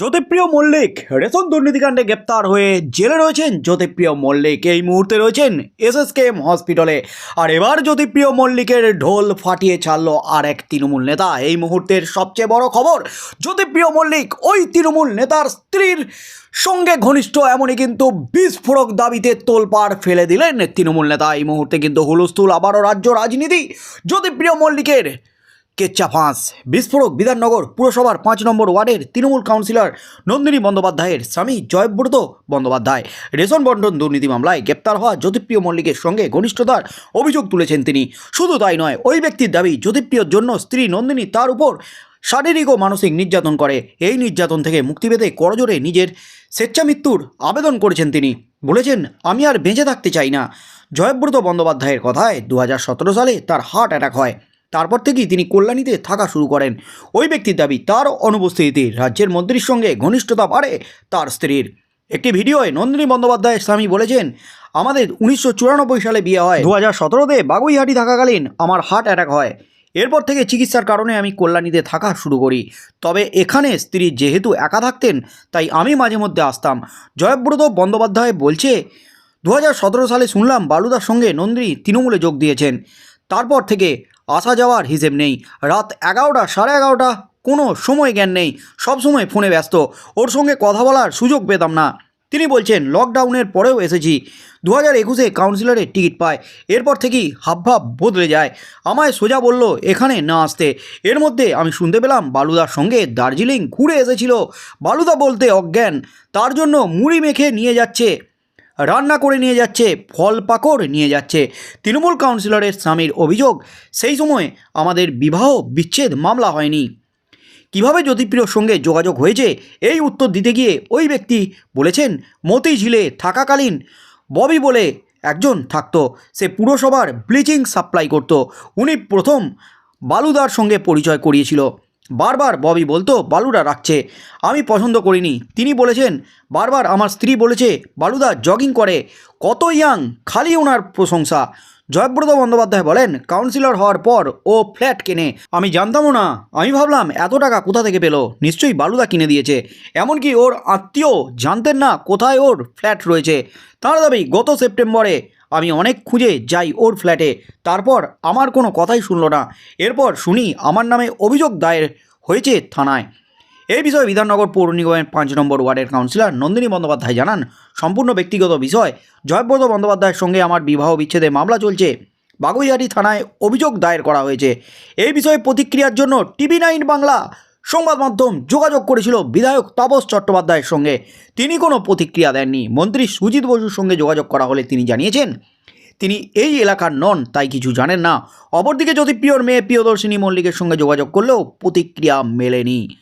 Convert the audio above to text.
Jyotipriya Mallick, ration দুর্নীতিকাণ্ডে গ্রেপ্তার হয়ে জেলে রয়েছেন জ্যোতিপ্রিয় মল্লিক। এই মুহূর্তে রয়েছেন এসএসকেএম হসপিটালে। আর এবার জ্যোতিপ্রিয় মল্লিকের ঢোল ফাটিয়ে ছাড়ল আর এক তৃণমূল নেতা। এই মুহূর্তের সবচেয়ে বড় খবর, জ্যোতিপ্রিয় মল্লিক ওই তৃণমূল নেতার স্ত্রীর সঙ্গে ঘনিষ্ঠ এমনই কিন্তু বিস্ফোরক দাবিতে তোলপাড় ফেলে দিলেন তৃণমূল নেতা। এই মুহূর্তে কিন্তু হুলস্থুল আবারও রাজ্য রাজনীতি। জ্যোতিপ্রিয় মল্লিকের কেচ্চা ফাঁস। বিস্ফোরক বিধাননগর পুরসভার পাঁচ নম্বর ওয়ার্ডের তৃণমূল কাউন্সিলর নন্দিনী বন্দ্যোপাধ্যায়ের স্বামী জয়ব্রত বন্দ্যোপাধ্যায়। রেশন বন্টন দুর্নীতি মামলায় গ্রেপ্তার হওয়া জ্যোতিপ্রিয় মল্লিকের সঙ্গে ঘনিষ্ঠতার অভিযোগ তুলেছেন তিনি। শুধু তাই নয়, ওই ব্যক্তির দাবি জ্যোতিপ্রিয়র জন্য স্ত্রী নন্দিনী তার উপর শারীরিক ও মানসিক নির্যাতন করে। এই নির্যাতন থেকে মুক্তি পেতে করজোরে নিজের স্বেচ্ছা মৃত্যুর আবেদন করেছেন তিনি। বলেছেন, আমি আর বেঁচে থাকতে চাই না। জয়ব্রত বন্দ্যোপাধ্যায়ের কথায় দু হাজার সতেরো সালে তার হার্ট অ্যাটাক হয়। তারপর থেকেই তিনি কল্যাণীতে থাকা শুরু করেন। ওই ব্যক্তির দাবি, তার অনুপস্থিতিতে রাজ্যের মন্ত্রীর সঙ্গে ঘনিষ্ঠতা বাড়ে তার স্ত্রীর। একটি ভিডিওয় নন্দিনী বন্দ্যোপাধ্যায়ের স্বামী বলেছেন, আমাদের উনিশশো চুরানব্বই সালে বিয়ে হয়। দু হাজার সতেরোতে বাগুইহাটি থাকাকালীন আমার হার্ট অ্যাটাক হয়। এরপর থেকে চিকিৎসার কারণে আমি কল্যাণীতে থাকা শুরু করি। তবে এখানে স্ত্রী যেহেতু একা থাকতেন, তাই আমি মাঝে মধ্যে আসতাম। জয়ব্রত বন্দ্যোপাধ্যায় বলছে দু হাজার সতেরো সালে শুনলাম বালুদার সঙ্গে নন্দিনী তৃণমূলে যোগ দিয়েছেন। তারপর থেকে আসা যাওয়ার হিসেব নেই। রাত এগারোটা সাড়ে এগারোটা, কোনো সময় জ্ঞান নেই। সব সময় ফোনে ব্যস্ত। ওর সঙ্গে কথা বলার সুযোগ পেতাম না। তিনি বলছেন, লকডাউনের পরেও এসেছি। দু হাজার একুশে কাউন্সিলরের টিকিট পায়। এরপর থেকেই হাবভাব বদলে যায়। আমায় সোজা বলল, এখানে না আসতে। এর মধ্যে আমি শুনতে পেলাম, বালুদার সঙ্গে দার্জিলিং ঘুরে এসেছিল। বালুদা বলতে অজ্ঞান। তার জন্য মুড়ি মেখে নিয়ে যাচ্ছে। রান্না করে নিয়ে যাচ্ছে, ফল পাকড় নিয়ে যাচ্ছে। তৃণমূল কাউন্সিলরের স্বামীর অভিযোগ, সেই সময় আমাদের বিবাহ বিচ্ছেদ মামলা হয়নি। কীভাবে জ্যোতিপ্রিয়র সঙ্গে যোগাযোগ হয়েছে? এই উত্তর দিতে গিয়ে ওই ব্যক্তি বলেছেন, মতিঝিলে থাকাকালীন ববি বলে একজন থাকতো। সে পুরসভার ব্লিচিং সাপ্লাই করত। উনি প্রথম বালুদার সঙ্গে পরিচয় করিয়েছিল। বারবার ববি বলতো, বালুরা রাখছে। আমি পছন্দ করিনি। তিনি বলেছেন, বারবার আমার স্ত্রী বলেছে, বালুদা জগিং করে। কত ইয়াং, খালি ওনার প্রশংসা। জয়ব্রত বন্দ্যোপাধ্যায় বলেন কাউন্সিলর হওয়ার পর ও ফ্ল্যাট কেনে। আমি জানতামও না। আমি ভাবলাম, এত টাকা কোথা থেকে পেল? নিশ্চয়ই বালুদা কিনে দিয়েছে। এমনকি ওর আত্মীয় জানতেন না কোথায় ওর ফ্ল্যাট রয়েছে। তার দাবি, গত সেপ্টেম্বরে আমি অনেক খুঁজে যাই ওর ফ্ল্যাটে। তারপর আমার কোনো কথাই শুনলো না। এরপর শুনি আমার নামে অভিযোগ দায়ের হয়েছে থানায়। এই বিষয়ে বিধাননগর পৌর নিগমের পাঁচ নম্বর ওয়ার্ডের কাউন্সিলর নন্দিনী বন্দ্যোপাধ্যায় জানান, সম্পূর্ণ ব্যক্তিগত বিষয়। জয়ব্রত বন্দ্যোপাধ্যায়ের সঙ্গে আমার বিবাহ বিচ্ছেদে মামলা চলছে। বাগুইহাটি থানায় অভিযোগ দায়ের করা হয়েছে। এই বিষয়ে প্রতিক্রিয়ার জন্য টিভি নাইন বাংলা সংবাদ মাধ্যম যোগাযোগ করেছিল বিধায়ক তাপস চট্টোপাধ্যায়ের সঙ্গে। তিনি কোনো প্রতিক্রিয়া দেননি। মন্ত্রী সুজিত বসুর সঙ্গে যোগাযোগ করা হলে তিনি জানিয়েছেন, তিনি এই এলাকার নন, তাই কিছু জানেন না। অপরদিকে যদি প্রিয়র মেয়ে প্রিয়দর্শিনী মল্লিকের সঙ্গে যোগাযোগ করলেও প্রতিক্রিয়া মেলেনি।